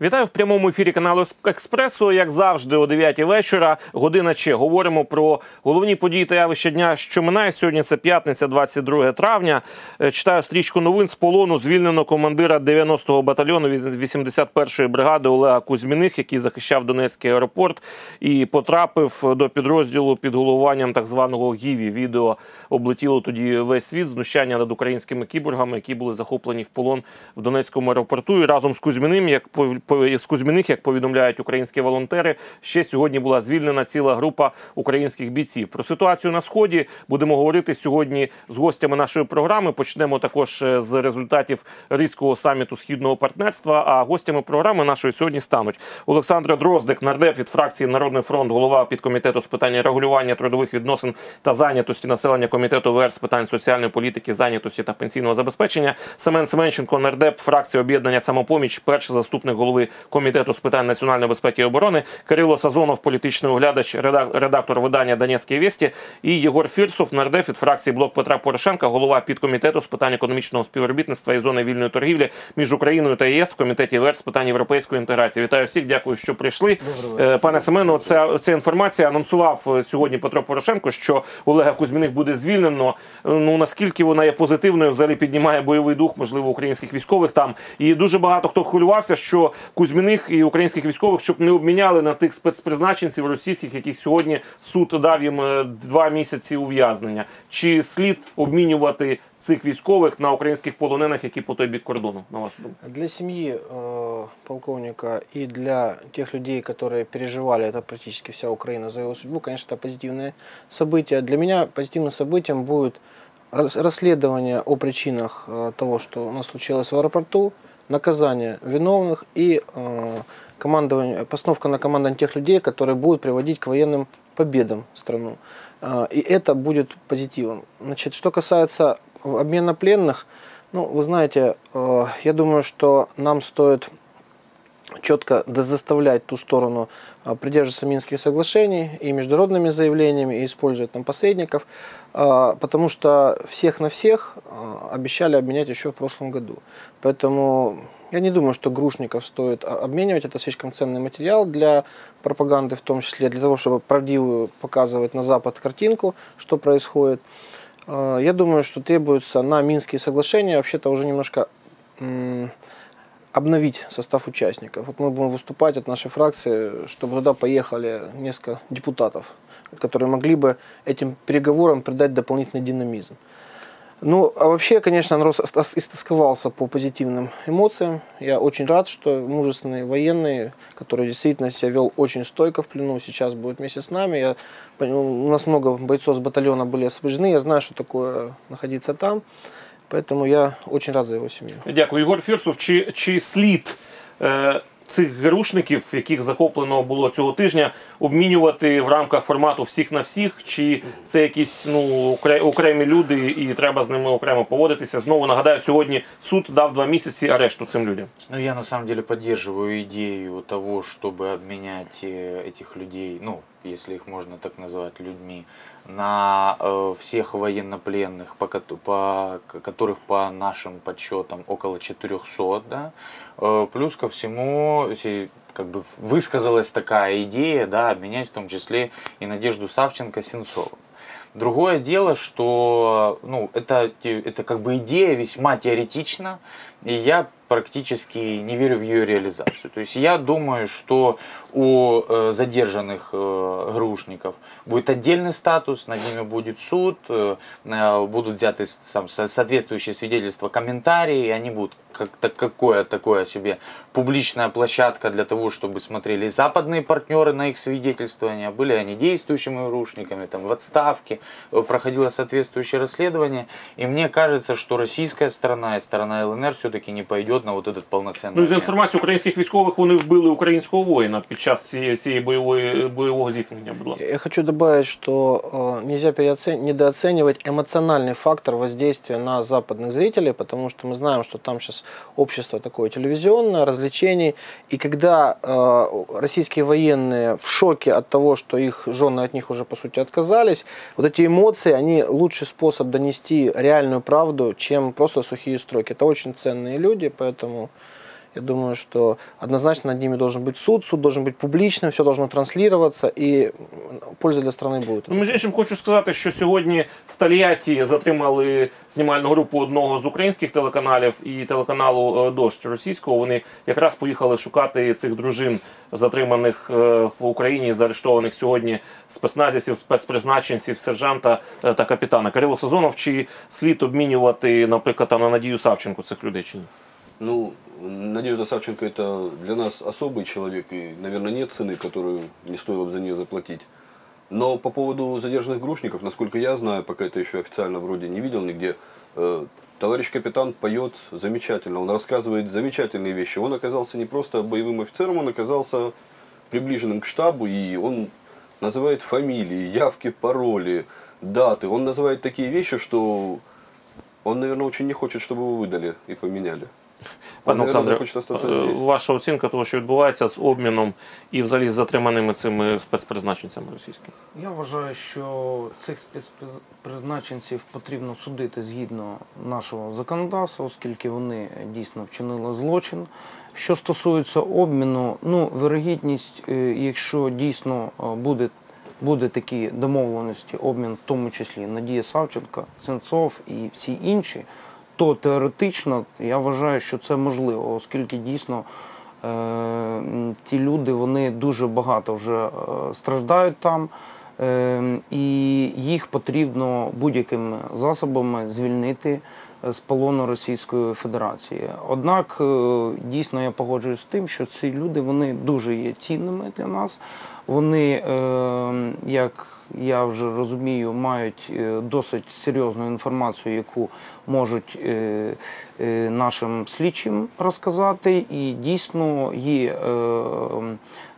Вітаю в прямому ефірі каналу Експресо. Як завжди, о 9 вечора. Година чи говоримо про головні події та явища дня, що минає сьогодні. Це п'ятниця, 22 травня. Е, Читаю стрічку новин з полону. Звільнено командира 90-го батальйону від 81-ї бригади Олега Кузьміних, який захищав Донецький аеропорт і потрапив до підрозділу під головуванням так званого ГІВІ. Відео облетіло тоді весь світ. Знущання над українськими кіборгами, які були захоплені в полон в Донецькому аеропорту. І разом з Кузьміним, як з Кузьміних, як повідомляють українські волонтери, ще сьогодні була звільнена ціла група українських бійців. Про ситуацію на сході будемо говорити сьогодні з гостями нашої програми. Почнемо також е, з результатів Ризького саміту східного партнерства. А гостями програми нашої сьогодні стануть Олександра Дроздик, нардеп від фракції Народний фронт, голова підкомітету з питань регулювання трудових відносин та зайнятості населення комітету ВР з питань соціальної політики, зайнятості та пенсійного забезпечення. Семен Семенченко, нардеп, фракція об'єднання самопоміч, перший заступник голови комітету з питань національної безпеки і оборони, Кирило Сазонов, політичний оглядач, реда- редактор видання Донецькі вісті, і Єгор Фірсов, нардеп від фракції Блок Петра Порошенка, голова підкомітету з питань економічного співробітництва і зони вільної торгівлі між Україною та ЄС в комітеті ВР з питань європейської інтеграції. Вітаю всіх, дякую, що прийшли. Е, Пане Семену, ця, ця інформація анонсував е, сьогодні Петро Порошенко, що Олега Кузьміних буде звільнено. Е, Ну наскільки вона є позитивною, взагалі піднімає бойовий дух, можливо, українських військових там. І дуже багато хто хвилювався, що Кузьміних і українських військових щоб не обміняли на тих спецпризначенців російських, яких сьогодні суд дав їм е, два місяці ув'язнення. Чи слід обмінювати цих військових на українських полонених, які по той бік кордону, на вашу думку? Для семьи э, полковника и для тех людей, которые переживали, это практически вся Украина за его судьбу, конечно, это позитивное событие. Для меня позитивным событием будет рас- расследование о причинах э, того, что у нас случилось в аэропорту, Наказание виновных и э, командование, постановка на командование тех людей, которые будут приводить к военным победам страну. Э, И это будет позитивом. Значит, что касается обмена пленных, ну, вы знаете, э, я думаю, что нам стоит четко заставлять ту сторону а, придерживаться Минских соглашений и международными заявлениями, и использовать там посредников, а, потому что всех на всех а, обещали обменять еще в прошлом году. Поэтому я не думаю, что грушников стоит обменивать, это слишком ценный материал для пропаганды, в том числе для того, чтобы правдивую показывать на Запад картинку, что происходит. Я думаю, что требуется на Минские соглашения вообще-то уже немножко обновить состав участников. Вот мы будем выступать от нашей фракции, чтобы туда поехали несколько депутатов, которые могли бы этим переговорам придать дополнительный динамизм. Ну, а вообще, конечно, народ ос- ос- истосковался по позитивным эмоциям. Я очень рад, что мужественный военный, который действительно себя вел очень стойко в плену, сейчас будет вместе с нами. Я, у нас много бойцов с батальона были освобождены, я знаю, что такое находиться там. Поэтому я очень рад за его семью. Дякую, Ігор Фірсов. Чи, чи слід е, цих грушників, яких захоплено було цього тижня, обмінювати в рамках формату всіх на всіх? Чи це якісь ну окре- окремі люди, і треба з ними окремо поводитися? Знову нагадаю, сьогодні суд дав два місяці арешту цим людям. Ну, я на самом деле поддерживаю идею того, чтобы обменять э, этих людей, ну, если их можно так назвать людьми, на э, всех военнопленных, по, по, которых по нашим подсчетам около 400, да. Э, плюс ко всему, как бы высказалась такая идея, да, обменять в том числе и Надежду Савченко Сенцову. Другое дело, что ну, это, это как бы идея весьма теоретична, и я практически не верю в ее реализацию. То есть я думаю, что у э, задержанных э, грушников будет отдельный статус, над ними будет суд, э, э, будут взяты сам, со- соответствующие свидетельства, комментарии, и они будут как-то какое такое себе публичная площадка для того, чтобы смотрели западные партнеры на их свидетельствования, были они действующими грушниками, там, в отставке, э, проходило соответствующее расследование, и мне кажется, что российская сторона и сторона ЛНР все-таки не пойдет на вот этот полноценный Ну і з обмен. інформації українських військових вони вбили українського воїна під час цієї, цієї бойової бойового зіткнення. Будь ласка. Я хочу добавить, что э, нельзя переоцен- недооценивать эмоциональный фактор воздействия на западных зрителей, потому что мы знаем, что там сейчас общество такое телевизионное, развлечений. И когда э, российские военные в шоке от того, что их жены от них уже по сути отказались, вот эти эмоции, они лучший способ донести реальную правду, чем просто сухие строки. Это очень ценные люди, поэтому Я думаю, что однозначно над ними должен быть суд, суд должен быть публичным, все должно транслироваться, и м, польза для страны будет. Ну, між іншим, хочу сказати, що сьогодні в Тольятті затримали знімальну групу одного з українських телеканалів і телеканалу е, Дощ російського. Вони якраз поїхали шукати цих дружин, затриманих е, в Україні, заарештованих сьогодні спецназівців, спецпризначенців, сержанта е, та капітана. Кирило Сазонов, чи слід обмінювати, наприклад, там, на Надію Савченко цих людей чи ні? Ну, Надежда Савченко это для нас особый человек, и, наверное, нет цены, которую не стоило бы за нее заплатить. Но по поводу задержанных грушников, насколько я знаю, пока это еще официально вроде не видел нигде, э, товарищ капитан поет замечательно, он рассказывает замечательные вещи. Он оказался не просто боевым офицером, он оказался приближенным к штабу, и он называет фамилии, явки, пароли, даты. Он называет такие вещи, что он, наверное, очень не хочет, чтобы его выдали и поменяли. Пане Олександре, е, ваша оцінка того, що відбувається з обміном і взагалі з затриманими цими спецпризначенцями російськими? Я вважаю, що цих спецпризначенців потрібно судити згідно нашого законодавства, оскільки вони дійсно вчинили злочин. Що стосується обміну, ну вирогідність, е, якщо дійсно е, буде, буде такі домовленості, обмін, в тому числі Надія Савченко, Сенцов і всі інші, то теоретично я вважаю, що це можливо, оскільки дійсно е, ті люди вони дуже багато вже е, страждають там, е, і їх потрібно будь-якими засобами звільнити е, з полону Російської Федерації. Однак е, дійсно я погоджуюсь з тим, що ці люди вони дуже є цінними для нас. Вони, е, як я вже розумію, мають е, досить серйозну інформацію, яку можуть е, е, нашим слідчим розказати. І дійсно є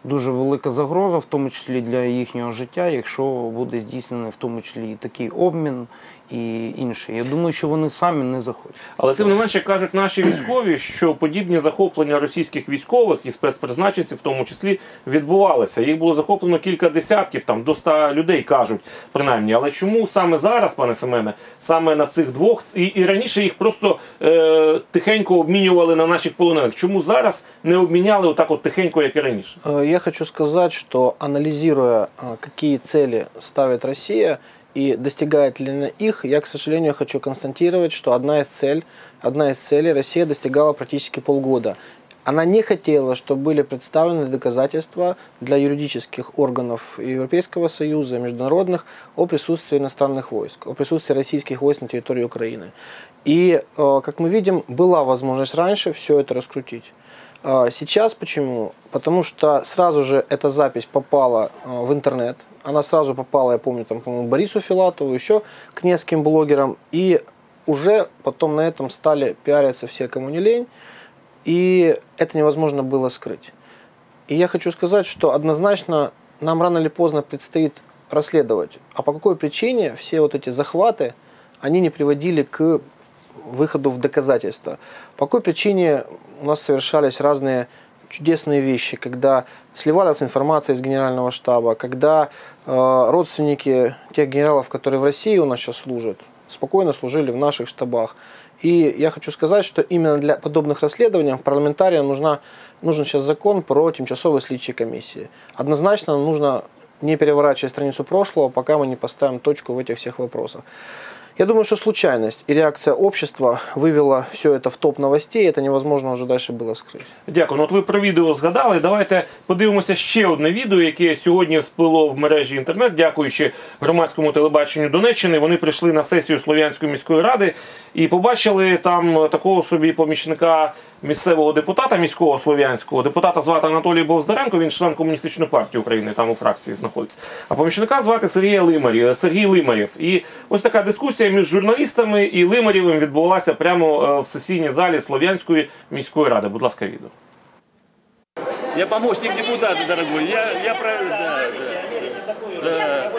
дуже велика загроза, в тому числі для їхнього життя, якщо буде здійснений в тому числі і такий обмін і інше. Я думаю, що вони самі не захочуть. Але тим не менше кажуть наші військові, що подібні захоплення російських військових і спецпризначенців, в тому числі, відбувалися. Їх було захоплено кілька десятків, там до ста людей кажуть, принаймні. Але чому саме зараз, пане Семене, саме на цих двох і, і раніше їх просто е, тихенько обмінювали на наших полонених? Чому зараз не обміняли отак, от тихенько, як і раніше? Э, Я хочу сказать, что анализируя, а, какие цели ставит Россия и достигает ли она их, я, к сожалению, хочу констатировать, что одна из, цель, одна из целей Россия достигала практически полгода. Она не хотела, чтобы были представлены доказательства для юридических органов Европейского Союза, международных, о присутствии иностранных войск, о присутствии российских войск на территории Украины. И, э, как мы видим, была возможность раньше все это раскрутить. А, Сейчас почему? Потому что сразу же эта запись попала а, в интернет. Она сразу попала, я помню, там, по-моему, Борису Филатову, еще к нескольким блогерам. И уже потом на этом стали пиариться все, кому не лень. И это невозможно было скрыть. И я хочу сказать, что однозначно нам рано или поздно предстоит расследовать, а по какой причине все вот эти захваты, они не приводили к выходу в доказательства. По какой причине у нас совершались разные чудесные вещи, когда сливалась информация из генерального штаба, когда э, родственники тех генералов, которые в России у нас сейчас служат, спокойно служили в наших штабах. И я хочу сказать, что именно для подобных расследований парламентариям нужна, нужен сейчас закон про тимчасовые следчие комиссии. Однозначно нужно не переворачивать страницу прошлого, пока мы не поставим точку в этих всех вопросах. Я думаю, что случайность и реакция общества вывела все это в топ новостей, это невозможно уже дальше было скрыть. Дякую. Ну от ви про відео згадали. Давайте подивимося ще одне відео, яке сьогодні всплило в мережі інтернет, дякуючи громадському телебаченню Донеччини. Вони прийшли на сесію Слов'янської міської ради і побачили там такого собі помічника місцевого депутата міського слов'янського. Депутата звати Анатолій Бовздаренко, він член комуністичної партії України, там у фракції знаходиться. А помічника звати Сергія Лимарів, Сергій Лимарєв. І ось така дискусія між журналістами і Лимарєвим відбулася прямо е, в сесійній залі Слов'янської міської ради. Будь ласка, відео. Я помощник депутата, дорогой. Я, я про... Да, да. Да.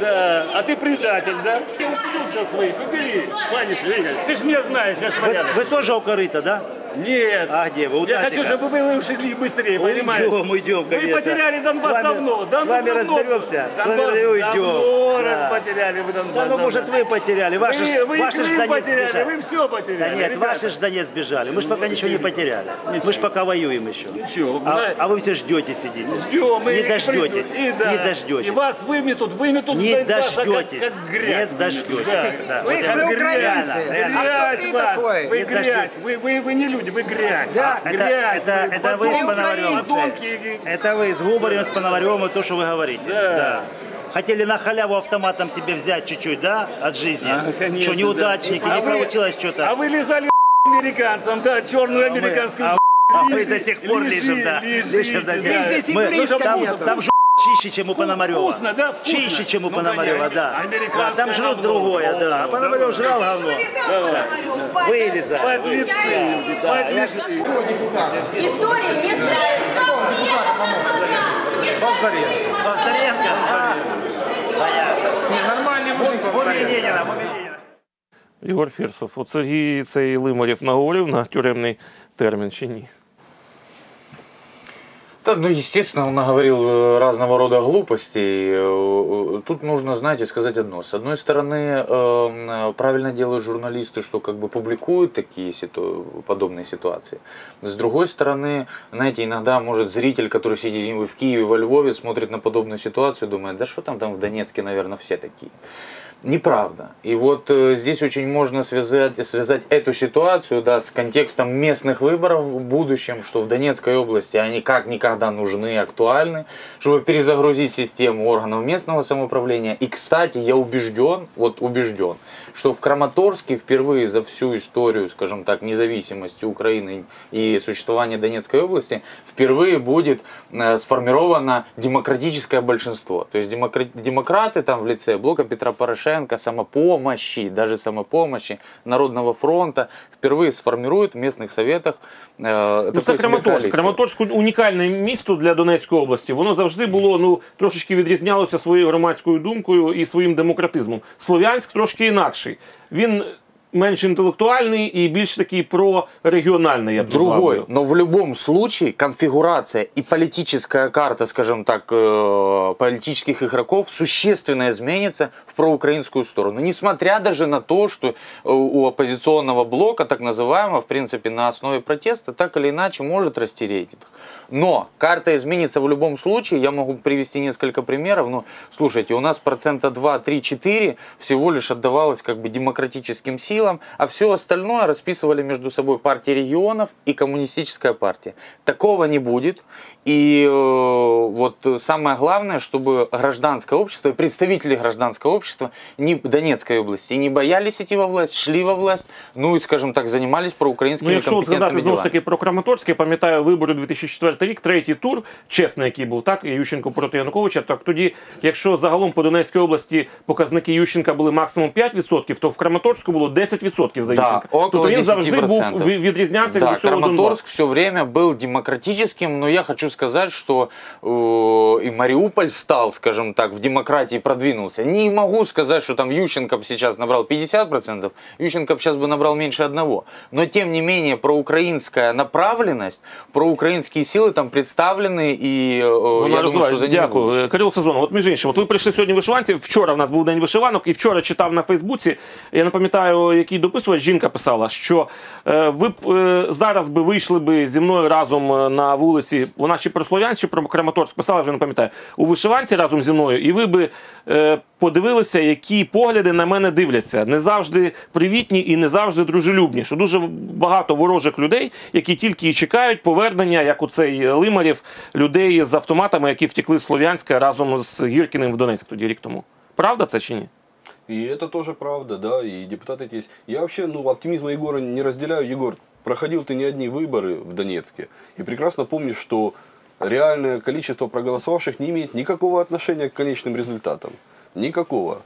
Да. А ты предатель, да? Ублюдков своих убери, Ваниш, Игорь. Ты ж меня знаешь, я ж Вы, порядок. вы тоже у корыта, да? Нет. А где вы? Я хочу, чтобы вы ушли быстрее, понимаете? Уйдем, уйдем, Вы конечно. потеряли Донбасс С вами- давно. с вами давно. разберемся. С вами Донбасс уйдем. давно Да. потеряли вы Донбасс. Да ну, может, вы потеряли. Ваши, Вы, вы ваши Крым потеряли, сбежали. вы все потеряли. Да нет, ребята. ваши ж Донец сбежали. Мы же пока ничего не потеряли. Мы же пока воюем еще. Ничего, А, а вы все ждете, сидите. ждем, Не и дождетесь. И, да. Не дождетесь. И вас выметут, выметут Не Донбасса, как- дождетесь. Как, грязь. Не дождетесь. Да. Да. Вы как грязь. Грязь. Вы Не грязь. дождетесь. Вы, вы, вы не люди, вы грязь. Да, это, грязь. это, это вы с Пономарем. подонки. Это вы с Губарем, с Пономарем, и то, что вы говорите. Да. Хотели на халяву автоматом себе взять чуть-чуть, да, от жизни? А, конечно, что неудачники, да. не А вы- получилось что-то. А вы лизали американцам, да, черную американскую а А мы Лежи, до сих пор лежи, лежим, да. лежите, Лежим до сих да. пор. Мы- близко там, там ж чище, чем у Пономарева. Вкусно, да, вкусно. Чище, чем у Ну, Пономарева, конечно, да. американское Там жрут говно. другое, да. А О, Пономарев жрал говно. Вылезай. Подлецы, подлецы. История не нравится. Повторенко? А, Понятно. Нормальний мужик. Мумия Ленина, мумия Ленина. Ігор Фірсов, от Сергій цей Лимарів наговорив на тюремний термін чи ні? Да, ну, естественно, он наговорил э, разного рода глупостей. Э, Тут нужно, знаете, сказать одно. С одной стороны, э, правильно делают журналисты, что как бы публикуют такие ситу... подобные ситуации. С другой стороны, знаете, иногда может зритель, который сидит в Киеве, во Львове, смотрит на подобную ситуацию, думает, да что там, там в Донецке, наверное, все такие. Неправда. И вот э, здесь очень можно связать, связать эту ситуацию да, с контекстом местных выборов в будущем, что в Донецкой области они как никогда нужны актуальны, чтобы перезагрузить систему органов местного самоуправления. И, кстати, я убежден, вот убежден, что в Краматорске впервые за всю историю, скажем так, независимости Украины и существования Донецкой области, впервые будет э, сформировано демократическое большинство. То есть демокра- демократы там в лице блока Петра Порошенко, самопомощи, даже самопомощи, Народного фронта впервые сформируют в местных советах э, Ну, такую це себе Краматорськ. коалицию. Краматорськ унікальне місто для Донецької області. Воно завжди було ну трошечки відрізнялося своєю громадською думкою і своїм демократизмом. Слов'янськ трошки інакший. Він менш інтелектуальний і більш такий прорегіональний. Я б назвав Другой. його. Но в любом случае конфигурация и политическая карта, скажем так, э, политических игроков существенно изменится в проукраинскую сторону. Несмотря даже на то, что э, у оппозиционного блока, так называемого, в принципе, на основе протеста, так или иначе может расти рейтинг. Но карта изменится в любом случае. Я могу привести несколько примеров. Но слушайте, у нас процента 2, 3, 4 всего лишь отдавалось как бы демократическим силам, а все остальное расписывали между собой партии регионов и коммунистическая партия. Такого не будет. И э, вот самое главное, чтобы гражданское общество и представители гражданского общества не Донецкой области не боялись идти во власть, шли во власть, ну и, скажем так, занимались проукраинскими Ну, якщо компетентными згадати знову ж делами. таки про Краматорськ, я пам'ятаю вибори 2004 рік, третій тур, чесний, який був так, Ющенко проти Януковича. Так тоді, якщо загалом по Донецькій області показники Ющенка були максимум 5%, то в Краматорську було 10% за Да, Ющенка. около тобто він завжди 10%. був ві- відрізнявся Да, від усього Краматорск Донбасу. все время был демократическим, но я хочу сказать, что э, и Мариуполь стал, скажем так, в демократии продвинулся. Не могу сказать, что там Ющенко б сейчас набрал 50%, Ющенко б сейчас бы набрал меньше одного. Но тем не менее, проукраинская направленность, проукраинские силы там представлены, и э, Вона я думаю, розвиває. что за ними Дякую. будущее. Е, Кирило Сезонов, от між іншим, от ви прийшли сьогодні в вишиванці. Вчора в нас був день вишиванок, і вчора читав на Фейсбуці. Я не пам'ятаю, Який дописувач жінка писала, що е, ви б е, зараз би вийшли би зі мною разом е, на вулиці. Вона чи про Слов'янськ, чи про Краматорськ писала, вже не пам'ятаю. У вишиванці разом зі мною, і ви би подивилися, які погляди на мене дивляться. Не завжди привітні і не завжди дружелюбні. Що дуже багато ворожих людей, які тільки і чекають повернення, як у цей Лимарів, людей з автоматами, які втекли з Слов'янська разом з Гіркіним в Донецьк тоді рік тому. Правда це чи ні? И это тоже правда, да, и депутаты есть. Я вообще, ну, оптимизма Егора не разделяю. Егор, проходил ты не одни выборы в Донецке, и прекрасно помнишь, что реальное количество проголосовавших не имеет никакого отношения к конечным результатам. Никакого.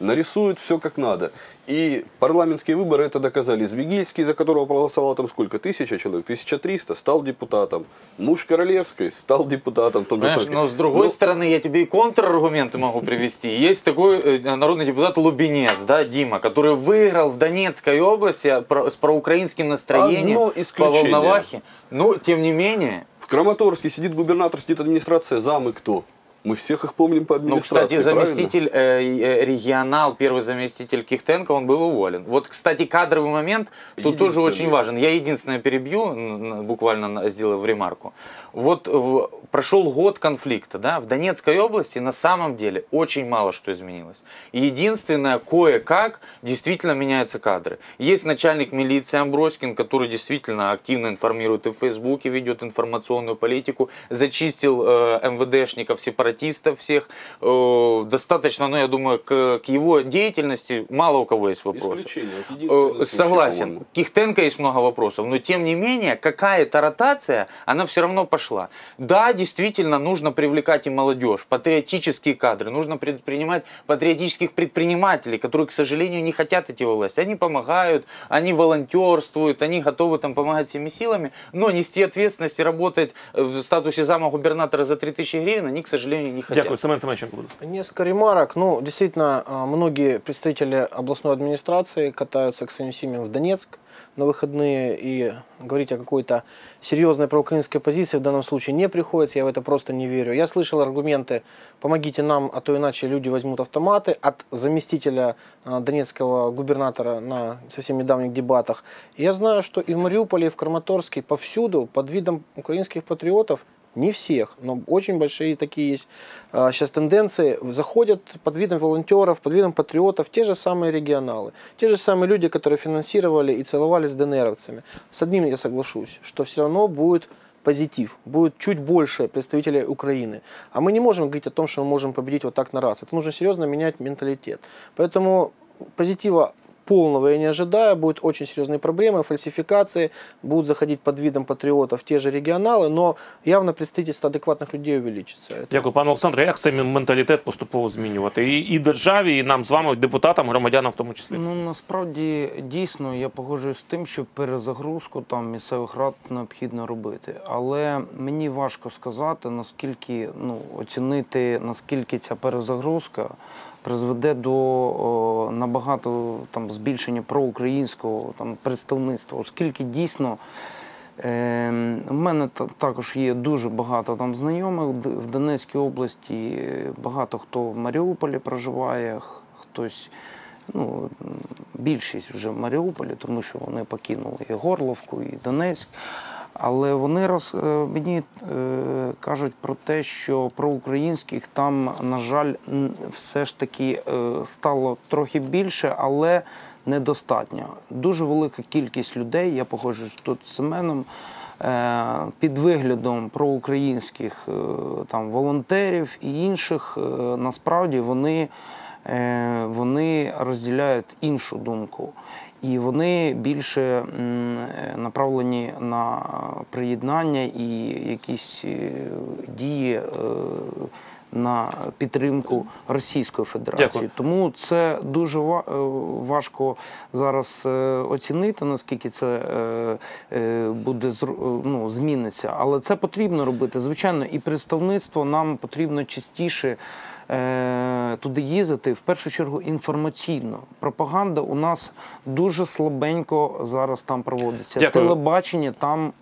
Нарисуют все как надо. И парламентские выборы это доказали. Звегильский, за которого проголосовало там сколько? Тысяча человек? 1300 стал депутатом. Муж Королевской стал депутатом. В том самом- но с другой Ну, стороны, я тебе и контраргументы могу привести. Есть такой э, народный депутат Лубенец, да, Дима, который выиграл в Донецкой области про- с проукраинским настроением Одно по исключение. Волновахе. Но, тем не менее, В Краматорске сидит губернатор, сидит администрация, замы кто? Мы всех их помним по ну, администрации, кстати, правильно? заместитель э, э, регионал, первый заместитель Кихтенко, он был уволен. Вот, кстати, кадровый момент тут тоже очень важен. Я единственное перебью, буквально сделав ремарку. Вот в- прошел год конфликта, да, в Донецкой области на самом деле очень мало что изменилось. Единственное, кое-как действительно меняются кадры. Есть начальник милиции Амброскин, который действительно активно информирует и в Фейсбуке, ведет информационную политику, зачистил э, МВДшников, сепаратистов всех. Э, достаточно, ну, я думаю, к, к его деятельности мало у кого есть вопросы. Вот Э, случай, Согласен. по-моему. Кихтенко есть много вопросов, но тем не менее какая-то ротация, она все равно пошла. Да, действительно, нужно привлекать и молодежь, патриотические кадры, нужно предпринимать патриотических предпринимателей, которые, к сожалению, не хотят идти во власть. Они помогают, они волонтерствуют, они готовы там помогать всеми силами, но нести ответственность и работать в статусе зама губернатора за 3000 гривен они, к сожалению, не хотят. Дякую, Семен ласка. Несколько ремарок. Ну, действительно, а, многие представители областной администрации катаются к своим семьям в Донецк на выходные и говорить о какой-то серьезной проукраинской позиции в данном случае не приходится, я в это просто не верю. Я слышал аргументы «помогите нам, а то иначе люди возьмут автоматы» от заместителя а, донецкого губернатора на совсем недавних дебатах. И я знаю, что и в Мариуполе, и в Краматорске повсюду под видом украинских патриотов не всех, но очень большие такие есть а, сейчас тенденции. Заходят под видом волонтеров, под видом патриотов те же самые регионалы. Те же самые люди, которые финансировали и целовались с ДНРовцами. С одним я соглашусь, что все равно будет позитив, будет чуть больше представителей Украины. А мы не можем говорить о том, что мы можем победить вот так на раз. Это нужно серьезно менять менталитет. Поэтому позитива полного я не ожидаю, будут очень серьезные проблемы, фальсификации, будут заходить под видом патриотов те же регионалы, но явно представительство адекватных людей увеличится. Это Дякую, пане Олександре. Як цей менталітет поступово змінювати? І, і державі, і нам з вами, депутатам, громадянам в тому числі. Ну насправді дійсно я погоджуюсь з тим, що перезагрузку там місцевих рад необхідно робити. Але мені важко сказати, наскільки ну оцінити наскільки ця перезагрузка призведе до о, набагато там збільшення проукраїнського там представництва, оскільки дійсно. Е, У мене та- також є дуже багато там знайомих в Донецькій області. Багато хто в Маріуполі проживає, хтось, ну, більшість вже в Маріуполі, тому що вони покинули і Горловку, і Донецьк. Але вони роз, е, мені е, кажуть про те, що проукраїнських там, на жаль, все ж таки е, стало трохи більше, але недостатньо. Дуже велика кількість людей, я погоджуюсь тут з Семеном, під виглядом проукраїнських там, волонтерів і інших, насправді вони, вони розділяють іншу думку. І вони більше е, направлені на приєднання і якісь е, дії е, на підтримку Російської Федерації. Дякую. Тому це дуже важко зараз оцінити, наскільки це буде ну, зміниться. Але це потрібно робити. Звичайно, і представництво нам потрібно частіше. е, Туди їздити в першу чергу інформаційно. Пропаганда у нас дуже слабенько зараз там проводиться. Дякую. Телебачення там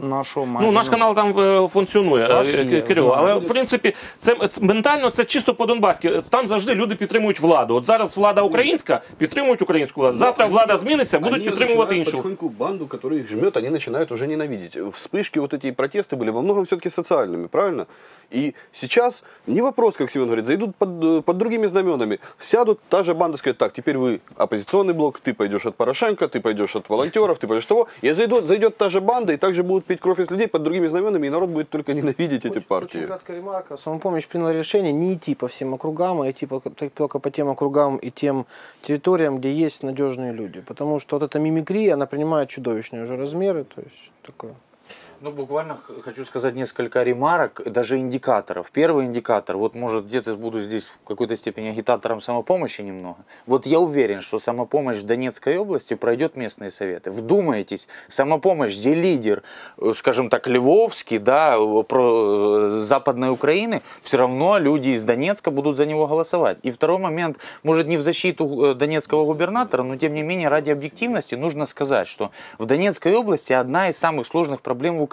нашого майже Ну, наш немає. канал там е, функціонує, Ваш е, є, Кирило. знаю. Але в принципі, це, це ментально це чисто по-донбаськи. Там завжди люди підтримують владу. От зараз влада українська, підтримують українську владу. Завтра влада зміниться, будуть Они підтримувати начинают іншу. потихоньку банду, которая их жмет, они начинают уже ненавидеть. Вспышки, вот эти протесты были во многом все-таки социальными, правильно? И сейчас не вопрос, как Семен говорит, зайдут под, э, под другими знаменами, сядут, та же банда скажет, так, теперь вы оппозиционный блок, ты пойдешь от Порошенко, ты пойдешь от волонтеров, ты пойдешь того. И зайдет, зайдет та же банда, и также будут пить кровь из людей под другими знаменами, и народ будет только ненавидеть эти партии. Очень краткая ремарка. Самопомощь приняла решение не идти по всем округам, а идти по- только по тем округам и тем территориям, где есть надежные люди. Потому что вот эта мимикрия, она принимает чудовищные уже размеры. То есть такое. Ну, буквально хочу сказать несколько ремарок, даже индикаторов. Первый индикатор, вот может где-то буду здесь в какой-то степени агитатором самопомощи немного. Вот я уверен, что самопомощь в Донецкой области пройдет местные советы. Вдумайтесь, самопомощь, где лидер, э, скажем так, Львовский, да, э, про э, Западной Украины, все равно люди из Донецка будут за него голосовать. И второй момент, может не в защиту донецкого губернатора, но тем не менее ради объективности нужно сказать, что в Донецкой области одна из самых сложных проблем в.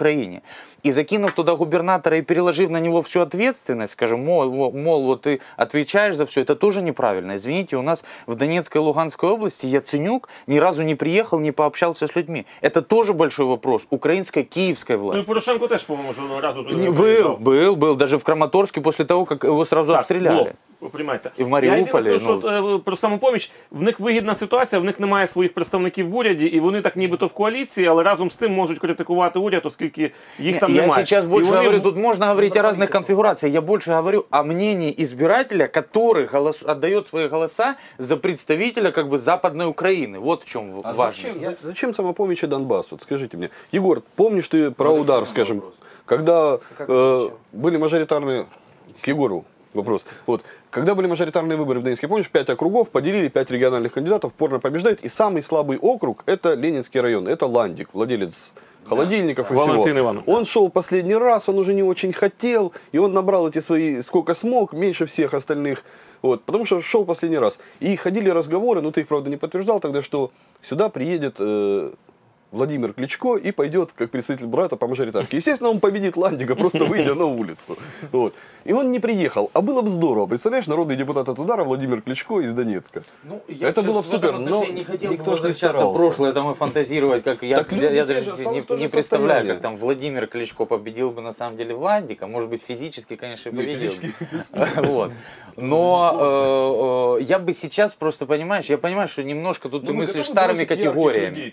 И закинув туда губернатора и переложив на него всю ответственность, скажем, мол, во- мол, вот ты отвечаешь за все, это тоже неправильно. Извините, у нас в Донецкой и Луганской области Яценюк ни разу не приехал, не пообщался с людьми. Это тоже большой вопрос украинской, киевской Ну і власти. Порошенко теж, по-моєму, жодного разу туди Не, не был, приїжджав. был, был, даже в Краматорске после того, как его сразу Так, обстреляли. було, приймається. І в Маріуполі, Я єдине скажу, ну. що от, е, про самопоміч, в них вигідна ситуація, в них немає своїх представників в уряді, і вони так нібито в коаліції, але разом з тим можуть критикувати уряд, оскільки їх там я немає. сейчас І больше вони говорю, в- тут можно говорить о разных конфигурациях. Я больше говорю о мнении избирателя, который голос, отдает свои голоса за представителя как бы Западной Украины. Вот в чем А важность. зачем, зачем самопомощи Донбассу? Вот скажите мне. Егор, помнишь ты про удар, скажем, когда э, были мажоритарные... К Егору вопрос. Вот, когда были мажоритарные выборы в Донецке, помнишь, пять округов, поделили пять региональных кандидатов, порно побеждает, и самый слабый округ – это Ленинский район, это Ландик, владелец холодильников и Валентин всего. Иванов. Он шел последний раз, он уже не очень хотел, и он набрал эти свои, сколько смог, меньше всех остальных. Вот, потому что шел последний раз. И ходили разговоры, но ты их, правда, не подтверждал тогда, что сюда приедет э, Владимир Кличко и пойдет как представитель брата по мажоритарке. Естественно, он победит Ландига, просто выйдя на улицу. Вот. И он не приехал. А было бы здорово. Представляешь, народный депутат от удара Владимир Кличко из Донецка. Ну, Это было бы супер, но не хотел никто бы возвращаться в прошлое, там и фантазировать, как я, Так люди я, я даже не, не представляю, как там Владимир Кличко победил бы на самом деле Вландика, может быть физически, конечно, победил. Вот. Но э, э, я бы сейчас просто, понимаешь, я понимаю, что немножко тут ты Ну, мы мыслишь старыми категориями.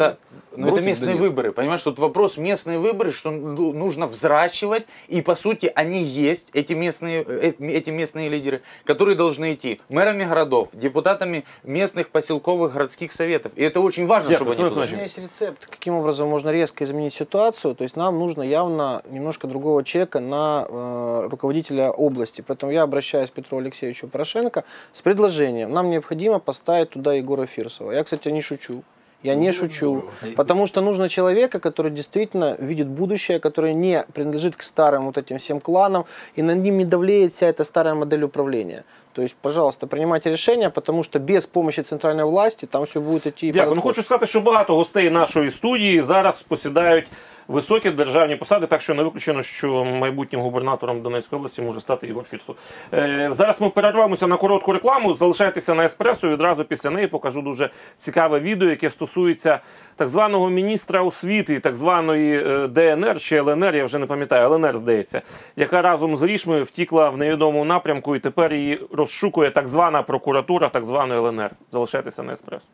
Ста- ими? Ну, это местные Донецк. выборы, понимаешь, тут вопрос местные выборы, что ну, нужно взращивать, и по сути они есть, эти местные, э, эти местные лидеры, которые должны идти мэрами городов, депутатами местных поселковых городских советов. И это очень важно, Дякую, чтобы они туда У меня есть рецепт, каким образом можно резко изменить ситуацию. То есть нам нужно явно немножко другого человека на э, руководителя области. Поэтому я обращаюсь к Петру Алексеевичу Порошенко с предложением. Нам необходимо поставить туда Егора Фирсова. Я, кстати, не шучу. Я не шучу. Потому что нужно человека, который действительно видит будущее, который не принадлежит к старым вот этим всем кланам, и над ним не давлеет вся эта старая модель управления. То есть, пожалуйста, принимайте решения, потому что без помощи центральной власти там все будет идти под Дякую. Ну, откос. хочу сказати, що багато гостей нашої студії зараз посідають високі державні посади, так що не виключено, що майбутнім губернатором Донецької області може стати Ігор Фірсов. Е, зараз ми перервемося на коротку рекламу. Залишайтеся на еспресо. Відразу після неї покажу дуже цікаве відео, яке стосується так званого міністра освіти, так званої е, ДНР чи ЛНР, я вже не пам'ятаю, ЛНР здається, яка разом з грішми втікла в невідомому напрямку, і тепер її розшукує так звана прокуратура так званої ЛНР. Залишайтеся на еспресо.